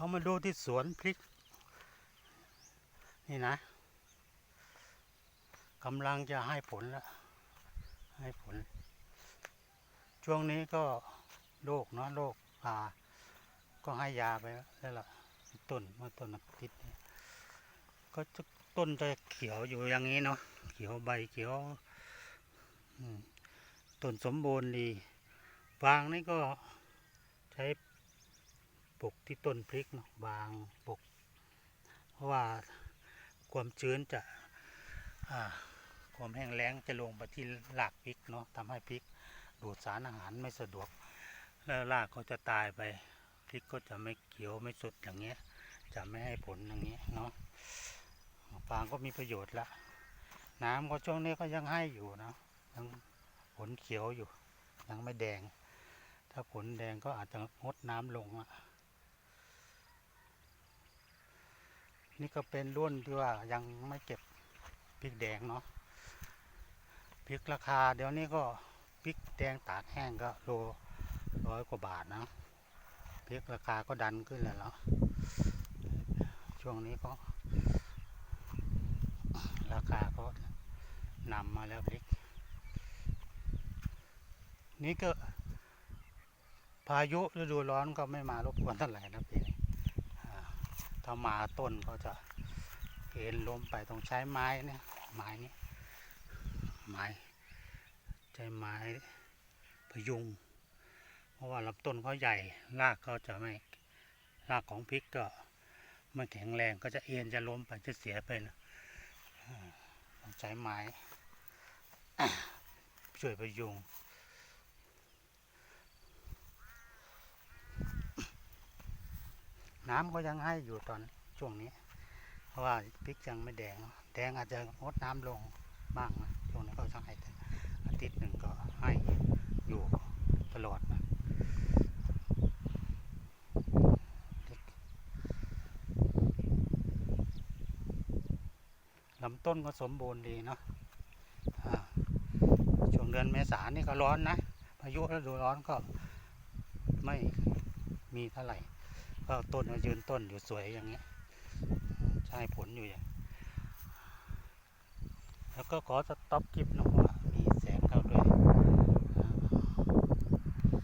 ก็มาดูที่สวนพริก นี่นะกำลังจะให้ผลแล้วให้ผล ช่วงนี้ก็โรคเนาะโรคป่าก็ให้ยาไปแล้วล่ะต้นเมื่อต้นอาทิตย์นี้ก็จะต้นจะเขียวอยู่อย่างนี้เนาะเขียวใบเขียวต้นสมบูรณ์ดีฟางนี่ก็ใช้ ปลูกที่ต้นพริกเนาะบางปลูกเพราะว่าความชื้นจะความแห้งแล้งจะลงไปที่รากพริกเนาะทำให้พริกดูดสารอาหารไม่สะดวก แล้วรากก็จะตายไปพริกก็จะไม่เขียวไม่สดอย่างเงี้ย จะไม่ให้ผลอย่างเงี้ยเนาะฟางก็มีประโยชน์ละ น้ำก็ช่วงนี้ก็ยังให้อยู่นะยังผลเขียวอยู่ ยังไม่แดง ถ้าผลแดงก็อาจจะงดน้ำลงอะ นี่ก็เป็นรุ่นที่ว่ายังไม่เก็บพริกแดงเนาะพริกราคาเดี๋ยวนี้ก็พริกแดงตากแห้งก็โลร้อยกว่าบาทนะพริกราคาก็ดันขึ้นแล้วเนาะช่วงนี้ก็ ราคาก็นำมาแล้วพริก นี่ก็พายุฤดูร้อนก็ไม่มารบกวนเท่าไหร่นะพี่อ่า ถ้ามาต้นก็จะเอ็นล้มไปต้องใช้ไม้เนี่ยไม้นี้ไม้ใช้ไม้พยุง เพราะว่าลำต้นเขาใหญ่รากเขาจะไม่รากของพริกก็ไม่แข็งแรงก็จะเอ็นจะล้มไปจะเสียไปนะต้องใช้ไม้ช่วยพยุง น้ำก็ยังให้อยู่ตอนช่วงนี้ เพราะว่าพริกยังไม่แดง แดงอาจจะงดน้ำลงบ้างนะช่วงนี้ก็จะให้อาทิตย์หนึ่งก็ให้อยู่ตลอดนะลำต้นก็สมบูรณ์ดีเนาะช่วงเดือนเมษานี่ก็ร้อนนะ พายุฤดูร้อนก็ไม่มีเท่าไหร่ ก็ต้นมายืนต้นอยู่สวยอย่างเงี้ย ใช่ผลอยู่อย่าง แล้วก็ขอสต็อปคลิปหน่อย